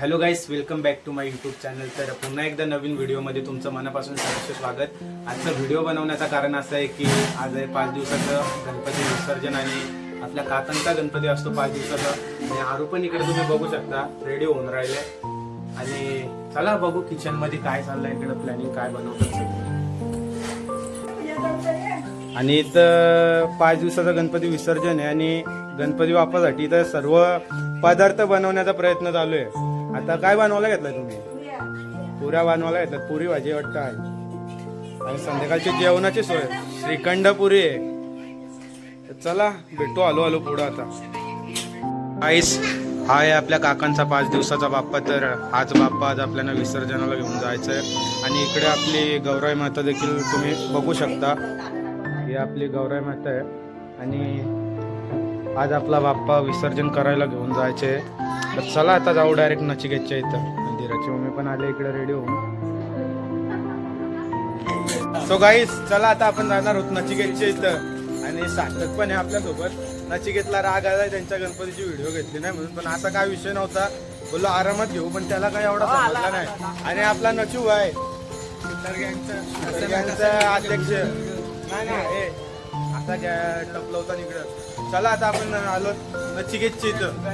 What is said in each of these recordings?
Hello guys welcome back to my YouTube channel तर पुन्हा एकदा नवीन व्हिडिओमध्ये तुमचं मनापासून सहर्ष स्वागत. आजचा व्हिडिओ बनवण्याचं कारण असं आहे की आज आहे पाच दिवसाचं गणपती विसर्जन आणि आपल्या काकांचा गणपती असतो पाच दिवसाचा. आणि आरू पण इकडे तुम्ही बघू शकता. रेडी होऊन राहिले. आणि चला बघू किचनमध्ये काय चाललंय इकडं प्लॅनिंग काय बनवतात आणि इथं पाच दिवसाचा गणपती विसर्जन आहे आणि गणपती बाप्पासाठी इथं सर्व पदार्थ बनवण्याचा प्रयत्न चालू आहे. आता काय बनवायला घेतलाय तुम्ही? पुऱ्या बनवायला घेतल्यात. पुरी भाजी वाटतं. आहे आणि संध्याकाळची जेवणाची सोय. श्रीखंड पुरी आहे चला भेटू आलो आलो पुढं आता. आईस हा आहे आपल्या काकांचा पाच दिवसाचा बाप्पा तर हाच बाप्पा आज आपल्याला विसर्जनाला घेऊन जायचं आहे आणि इकडे आपली गौराई माता देखील तुम्ही बघू शकता. ही आपली गौराई माता आहे. आणि आज आपला बाप्पा विसर्जन करायला घेऊन जायचे. तर चला आता जाऊ डायरेक्ट नचिकेतच्या इथं. मंदिराची मम्मी पण आले इकडे रेडी होऊन. सो गाईस चला आता आपण जाणार आहोत नचिकेतच्या इथं. आणि सार्थक पण आहे आपल्यासोबत. नचिकेतला राग आलाय त्यांच्या गणपतीची व्हिडिओ घेतली नाही म्हणून. पण असा काय विषय नव्हता. बोललो आरामात घेऊ पण त्याला काही एवढा समजला नाही. आणि आपला नचू आहे. अध्यक्ष नाही नाही ए, आता टपलवता इकडं. चला आता आपण आलो नचिकेतची इथं.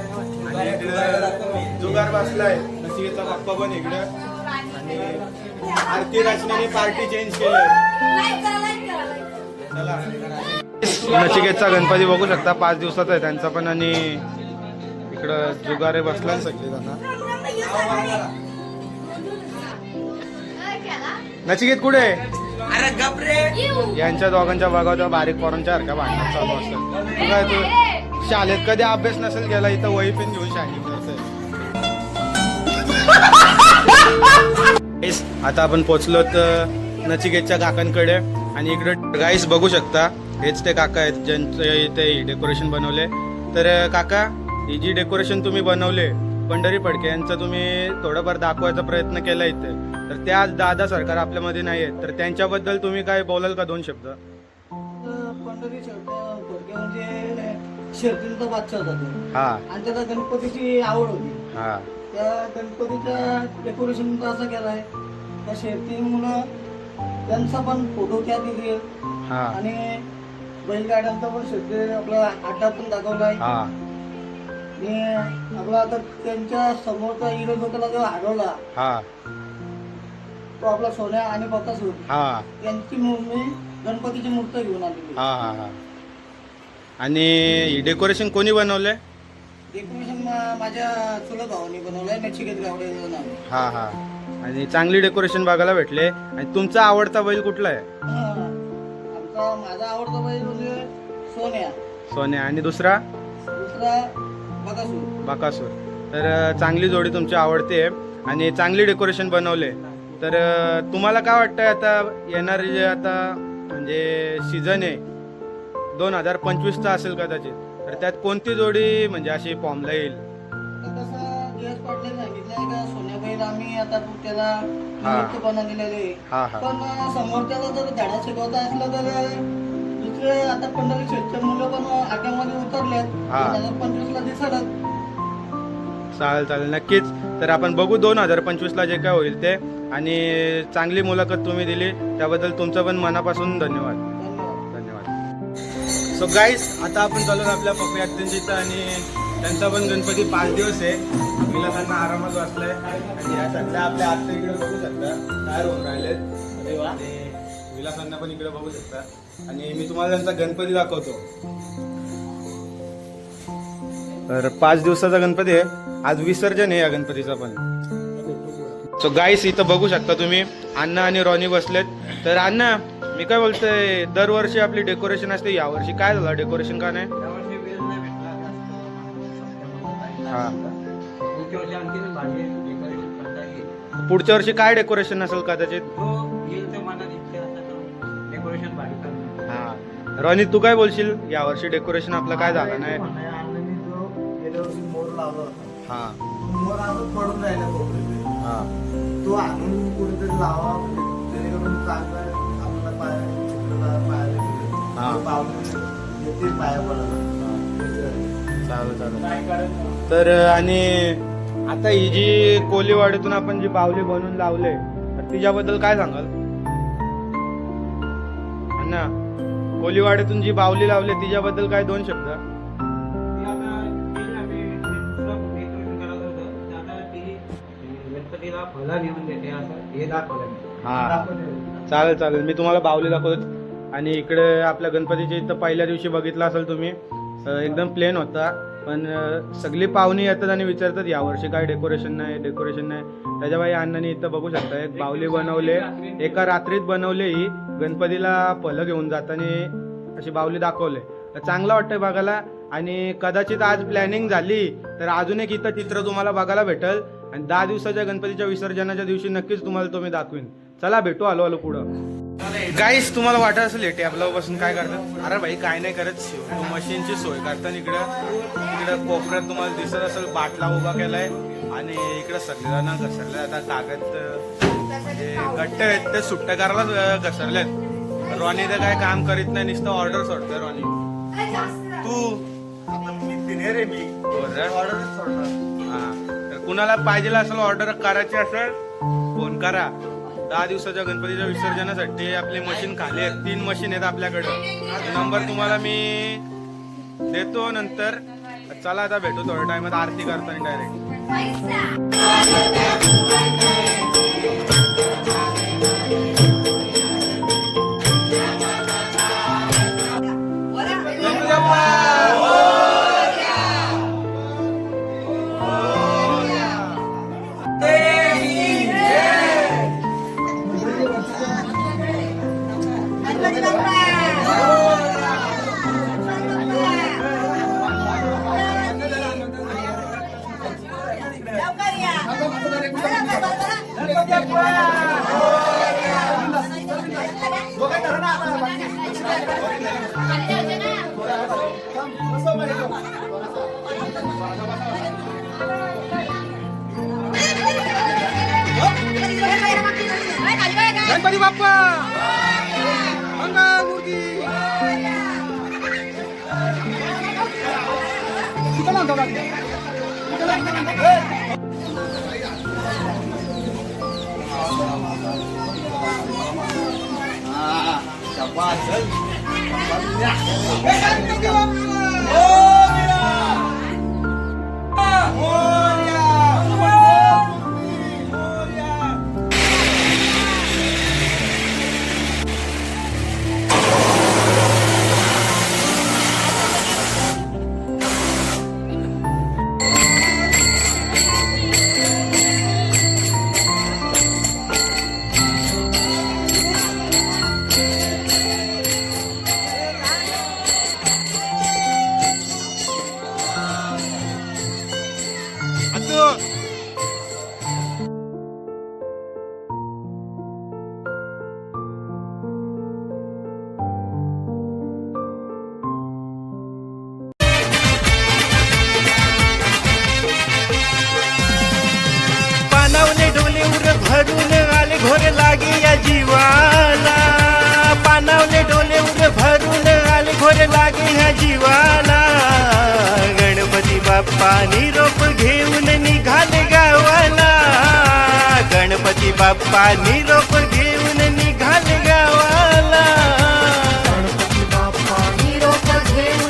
आणि इकडं जुगार बसलाय. नचिकेतचा बाप्पा पण इकडं. आणि आरती रचनाने पार्टी चेंज केलंय चला. नचिकेतचा गणपती बघू शकता. पाच दिवसाचा आहे त्यांचा पण. आणि इकडं जुगारे बसला सगळे जण. नचिकेत कुठे आहे? अरे गपरे यांच्या दोघांच्या बघावत्या बारीक पोरांच्या सारख्या भांडण चालू असतात. काय तू शाळेत कधी अभ्यास नसेल गेला इथं वही पण घेऊन शाळेत करतोय आता आपण पोचलो तर नचिकेतच्या काकांकडे आणि इकडे गाईस बघू शकता हेच ते काका आहेत ज्यांचे इथे डेकोरेशन बनवले. तर काका ही जी डेकोरेशन तुम्ही बनवले पंढरी फडके यांचं तुम्ही थोडंफार दाखवायचा प्रयत्न केला इथे. तर ते आज दादा सरकार आपल्यामध्ये नाही आहेत. तर त्यांच्याबद्दल तुम्ही काय बोलाल का दोन शब्द? पंढरी म्हणजे शर्तींचा बादशाह होता तो. हा. आणि त्याला गणपतीची आवड होती. हा. त्या गणपतीच्या डेकोरेशन असं केलाय त्या शर्तीमुळं त्यांचा पण फोटो त्या दिली. हा. आणि बैलगाड्यांचा पण शर्ती आपला आटा पण दाखवलाय. हा. आणि आपला आता त्यांच्या समोरचा विरोधकाला जो हरवला हा. तो आपला सोन्या आणि बकासूर हा. त्यांची मी गणपतीची मूर्ती घेऊन आलेली हा हा हा. आणि डेकोरेशन कोणी बनवलंय? डेकोरेशन मा- माझ्या चुलत भावानी बनवलंय नचिकेत गावडे नाव हा हा. आणि चांगली डेकोरेशन बघायला भेटले. आणि तुमचा आवडता बैल कुठला आहे? आमचा माझा आवडता बैल म्हणजे सोन्या. सोन्या. आणि दुसरा? दुसरा बकासूर. तर चांगली जोडी तुमची आवडते आणि चांगली डेकोरेशन बनवले. तर तुम्हाला काय वाटतंय आता येणार जे आता म्हणजे सीझन आहे? दोन हजार पंचवीसचा असेल कदाचित. तर त्यात कोणती जोडी म्हणजे अशी फॉर्मला येईल? आम्ही आता त्याला हा. हा हा. पण जर धडा शिकवता असलं तर दुसरे आता पंढरी शेतचे मुलं पण आट्यामध्ये उतरलेत हा. पंचवीसला दिसत चालेल चालेल. नक्कीच. तर आपण बघू दोन हजार पंचवीसला जे काय होईल ते. आणि चांगली मुलाखत तुम्ही दिली. त्याबद्दल तुमचं पण मनापासून धन्यवाद. धन्यवाद. धन्यवाद. सो गाईस आता आपण चालू आपल्या पप्पी अत्यंत आणि त्यांचा पण गणपती पाच दिवस आहे. विलासांना आरामात बसलाय आणि या सध्या आपल्या आत्ता इकडे बघू शकता. तयार होऊन राहिलेत. आणि विलासांना पण इकडे बघू शकता. आणि मी तुम्हाला त्यांचा गणपती दाखवतो. तर पाच दिवसाचा गणपती आहे. आज विसर्जन आहे या गणपतीचा पण. सो गाईस इथं बघू शकता तुम्ही अण्णा आणि रॉनी बसलेत. तर अण्णा मी काय बोलतोय? दरवर्षी आपली डेकोरेशन असते. यावर्षी काय झालं? डेकोरेशन का नाही? हा. पुढच्या वर्षी काय डेकोरेशन असेल कदाचित? रॉनी तू काय बोलशील यावर्षी डेकोरेशन आपलं काय झालं नाही मोर हा अजून पडून राहिला. हा तो आणून कुठेतरी लावा म्हणजे जेणेकरून चांगलं आपल्याला पाय चित्रला पायाला मिळेल. हा. तो पावलं येतील पाया पडायला चालेल चालेल तर आणि आता ही जी कोलीवाडीतून आपण जी बावली बनवून लावले तर तिच्याबद्दल काय सांगाल कोलीवाडीतून जी बावली लावली तिच्याबद्दल काय दोन शब्द? हा. चालेल चालेल. मी तुम्हाला बावली दाखवतो. आणि इकडे आपल्या गणपतीच्या इथं पहिल्या दिवशी बघितलं असेल तुम्ही एकदम प्लेन होता. पण सगळी पाहुणी येतात आणि विचारतात यावर्षी काय डेकोरेशन नाही डेकोरेशन नाही. त्याच्या बाई अण्णांनी इथं बघू शकता एक बावली बनवले एका रात्रीत बनवले ही. गणपतीला फलं घेऊन जाताना अशी बावले दाखवले. तर चांगलं वाटतंय बघायला. आणि कदाचित आज प्लॅनिंग झाली तर अजून एक इथं चित्र तुम्हाला बघायला भेटल. आणि दहा दिवसाच्या गणपतीच्या विसर्जनाच्या दिवशी नक्कीच तुम्हाला तो मी दाखवीन. चला भेटू आलो आलो पुढं. काहीच तुम्हाला वाटत असेल हे टॅबला बसून काय करतात? अरे भाई काय नाही करत. मशीनची सोय करतात इकडं. इकडं कोपऱ्यात तुम्हाला दिसत असेल बाटला उभा केलाय. आणि इकडं सगळं ना घसरलं आता कागद म्हणजे गट्ट आहेत ते सुट्ट करायला घसरलेत. रॉनी तर काय काम करीत नाही नुसतं ऑर्डर सोडतोय रॉनी. तू? रे मी. ऑर्डर हा. तर कुणाला पाहिजे असेल ऑर्डर करायची असेल फोन करा. दहा दिवसाच्या गणपतीच्या विसर्जनासाठी आपली मशीन खाली आहेत. तीन मशीन आहेत आपल्याकडं. नंबर तुम्हाला मी देतो नंतर. चला आता भेटू थोड्या टाइमात आरती करताना डायरेक्ट पैसा गणपती बाप्पा मंगल मूर्ती पानावले おめでとうご。गणपती रोप घेऊन निघाले गावाला. गणपती बाप्पा निरोप घेऊन निघाले गावाला. निरोप घेऊन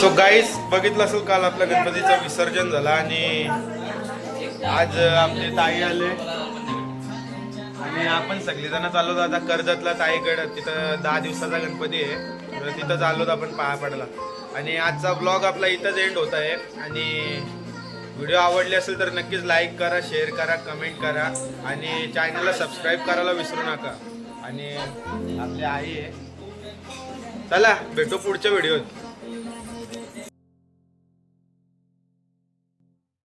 सो गाईस बघितलं असेल काल आपल्या गणपतीचं विसर्जन झालं आणि आज आपले ताई आले. आणि आपण सगळेजण चाललो आता कर्जतला ताईकडे तिथं दहा दिवसाचा गणपती आहे. तर तिथं चाललो आपण पाया पडला आणि आजचा ब्लॉग आपला इथंच एंड होत आहे. आणि व्हिडिओ आवडले असेल तर नक्कीच लाईक करा शेअर करा कमेंट करा. आणि चॅनलला सबस्क्राईब करायला विसरू नका. आणि आपली आई आहे. चला भेटू पुढच्या व्हिडिओत